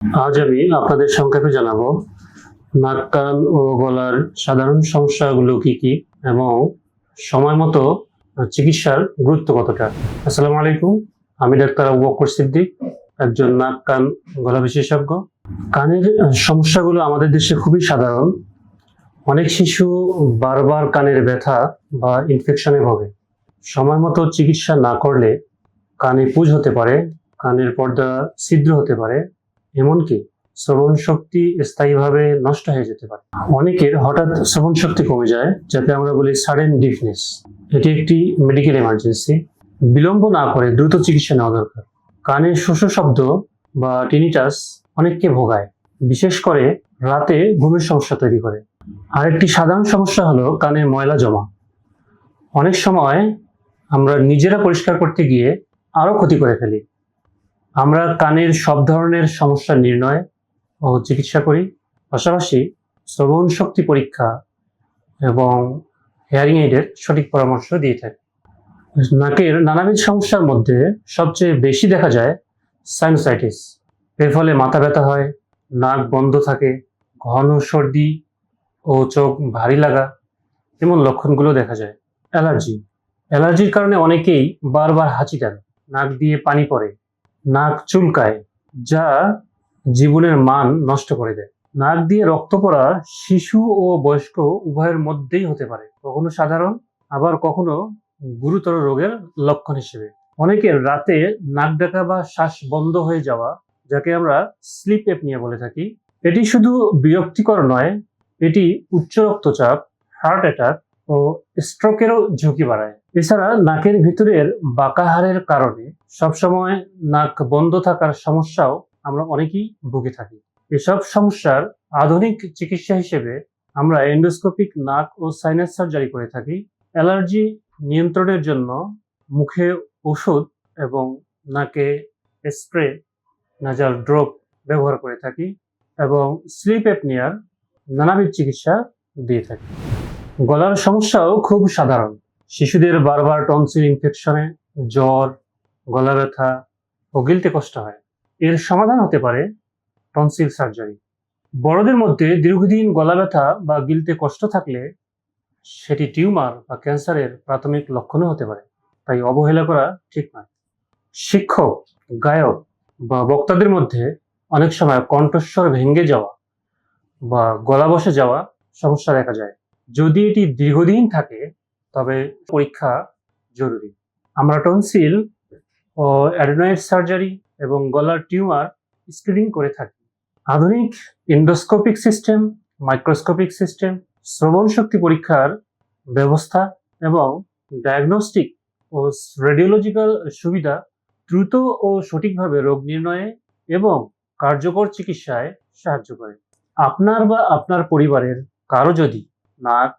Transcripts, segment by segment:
আজ আমি আপনাদের সংক্ষেপে জানাব নাক কান ও গলার সাধারণ সমস্যাগুলো কি কি এবং সময় মতো চিকিৎসার গুরুত্ব কতটা? আসসালামু আলাইকুম, আমি ডাক্তার আবু বকর সিদ্দিক, একজন নাক কান গলা বিশেষজ্ঞ। কানের সমস্যাগুলো আমাদের দেশে খুবই সাধারণ। অনেক শিশু বারবার কানের ব্যথা বা ইনফেকশনে ভোগে। সময় মতো চিকিৎসা না করলে কানে পুজ হতে পারে, কানের পর্দা ছিদ্র হতে পারে এমনকি শ্রবণ শক্তি স্থায়ীভাবে নষ্ট হয়ে যেতে পারে। অনেকের হঠাৎ শ্রবণ শক্তি কমে যায় যাতে আমরা বলি সাডেন ডিফনেস এটি একটি মেডিকেল এমার্জেন্সি বিলম্ব না করে দ্রুত চিকিৎসা নেওয়া দরকার। কানে শোষ শব্দ বা টিনিটাস অনেককে ভোগায়, বিশেষ করে রাতে ঘুমের সমস্যা তৈরি করে। আরেকটি সাধারণ সমস্যা হলো কানে ময়লা জমা। অনেক সময় আমরা নিজেরা পরিষ্কার করতে গিয়ে আরও ক্ষতি করে ফেলি। আমরা কানের সব ধরনের সমস্যা নির্ণয় ও চিকিৎসা করি। পাশাপাশি শ্রবণ শক্তি পরীক্ষা এবং হেয়ারিং এইডের সঠিক পরামর্শ দিয়ে থাকি। নাকের নানাবিধ সমস্যার মধ্যে সবচেয়ে বেশি দেখা যায় সাইনোসাইটিস এর ফলে মাথা ব্যথা হয়, নাক বন্ধ থাকে, ঘন সর্দি ও চোখ ভারী লাগা এমন লক্ষণগুলো দেখা যায়। অ্যালার্জি। অ্যালার্জির কারণে অনেকেই বারবার হাঁচি দেন, নাক দিয়ে পানি পড়ে নাক চুলকায়, যা জীবনের মান নষ্ট করে দেয়। নাক দিয়ে রক্ত পড়া শিশু ও বয়স্ক উভয়ের মধ্যেই হতে পারে, কখনো সাধারণ, আবার কখনো গুরুতর রোগের লক্ষণ হিসেবে। অনেকের রাতে নাক ডাকা বা শ্বাস বন্ধ হয়ে যাওয়া, যাকে আমরা স্লিপ এপনিয়া বলে থাকি, এটি শুধু বিরক্তিকর নয়, এটি উচ্চ রক্তচাপ, হার্ট অ্যাটাক ও স্ট্রোকেরও ঝুঁকি বাড়ায়। এছাড়া নাকের ভিতরের বাঁকাহারের কারণে সবসময় নাক বন্ধ থাকার সমস্যাও আমরা অনেকেই ভুগে থাকি। এসব সমস্যার আধুনিক চিকিৎসা হিসেবে আমরা এন্ডোস্কোপিক নাক ও সাইনাস সার্জারি করে থাকি। অ্যালার্জি নিয়ন্ত্রণের জন্য মুখে ওষুধ এবং নাকে স্প্রে নাজাল ড্রপ ব্যবহার করে থাকি এবং স্লিপ অ্যাপনিয়ার নানাবিধ চিকিৎসা দিয়ে থাকি। গলার সমস্যাও খুব সাধারণ। শিশুদের বারবার টনসিল ইনফেকশনে জ্বর, গলা ব্যথা ও গিলতে কষ্ট হয়। এর সমাধান হতে পারে টনসিল সার্জারি। বড়দের মধ্যে দীর্ঘদিন গলা ব্যথা বা গিলতে কষ্ট থাকলে সেটি টিউমার বা ক্যান্সারের প্রাথমিক লক্ষণও হতে পারে। তাই অবহেলা করা ঠিক নয়। শিক্ষক, গায়ক বা বক্তাদের মধ্যে অনেক সময় কণ্ঠস্বর ভেঙে যাওয়া বা গলা বসে যাওয়া সমস্যা দেখা যায়। যদি এটি দীর্ঘদিন থাকে, তবে পরীক্ষা জরুরি। আমরা টনসিল ও অ্যাডেনয়েড সার্জারি এবং গলার টিউমার স্ক্রিনিং করে থাকি। আধুনিক ইন্ডোস্কোপিক সিস্টেম মাইক্রোস্কোপিক সিস্টেম শ্রবণ শক্তি পরীক্ষার ব্যবস্থা এবং ডায়াগনস্টিক ও রেডিওলজিক্যাল সুবিধা দ্রুত ও সঠিকভাবে রোগ নির্ণয়ে এবং কার্যকর চিকিৎসায় সাহায্য করে। আপনার বা আপনার পরিবারের কারও যদি নাক,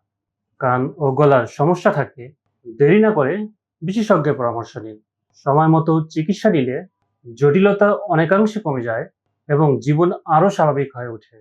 কান ও গলার সমস্যা থাকে, দেরি না করে বিশেষজ্ঞের পরামর্শ নিন। সময় মতো চিকিৎসা নিলে জটিলতা অনেকাংশে কমে যায় এবং জীবন আরও স্বাভাবিক হয়ে ওঠে।